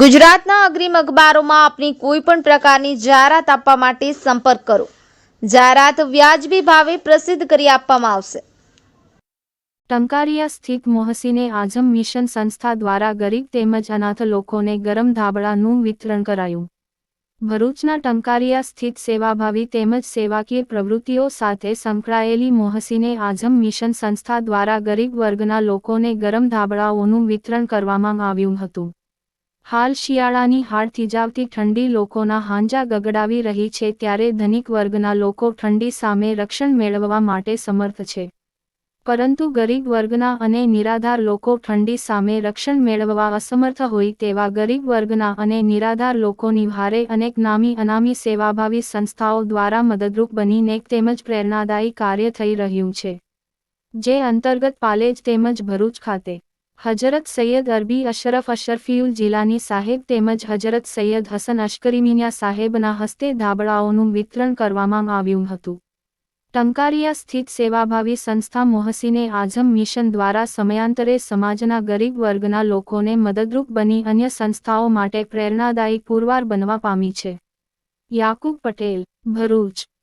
ગુજરાતના અગ્રીમ અખબારોમાં આપની કોઈ પણ પ્રકારની જાહેરાત આપવા માટે સંપર્ક કરો. જાહેરાત વ્યાજબી ભાવે પ્રસિદ્ધ કરી આપવામાં આવશે. ટંકારિયા સ્થિત મોહસીને આઝમ મિશન સંસ્થા દ્વારા ગરીબ તેમજ અનાથ લોકોને ગરમ ધાબળાનું વિતરણ કરાયું. ભરૂચના ટંકારિયા સ્થિત સેવાભાવી તેમજ સેવાકીય પ્રવૃત્તિઓ સાથે સંકળાયેલી મોહસીને આઝમ મિશન સંસ્થા દ્વારા ગરીબ વર્ગના લોકોને ગરમ ધાબળાઓનું વિતરણ કરવામાં આવ્યું હતું. હાલ શિયાળાની હાડ થીજાવતી ઠંડી લોકોના હાંજા ગગડાવી રહી છે ત્યારે ધનિક વર્ગના લોકો ઠંડી સામે રક્ષણ મેળવવા માટે સમર્થ છે. પરંતુ ગરીબ વર્ગના અને નિરાધાર લોકો ઠંડી સામે રક્ષણ મેળવવા અસમર્થ હોય તેવા ગરીબ વર્ગના અને નિરાધાર લોકોની ભારે અનેક નામી અનામી સેવાભાવી સંસ્થાઓ દ્વારા મદદરૂપ બનીને તેમજ પ્રેરણાદાયી કાર્ય થઈ રહ્યું છે. જે અંતર્ગત પાલેજ તેમજ ભરૂચ ખાતે હજરત સૈયદ અરબી અશરફ અશરફીઉલ જિલ્લાની સાહેબ તેમજ હજરત સૈયદ હસન અશ્કરીમિયા સાહેબના હસ્તે ધાબળાઓનું વિતરણ કરવામાં આવ્યું હતું. ટંકારિયા સ્થિત સેવાભાવી સંસ્થા મોહસીને આઝમ મિશન દ્વારા સમયાંતરે સમાજના ગરીબ વર્ગના લોકોને મદદરૂપ બની અન્ય સંસ્થાઓ માટે પ્રેરણાદાયી પુરવાર બનવા પામી છે. યાકુબ પટેલ, ભરૂચ.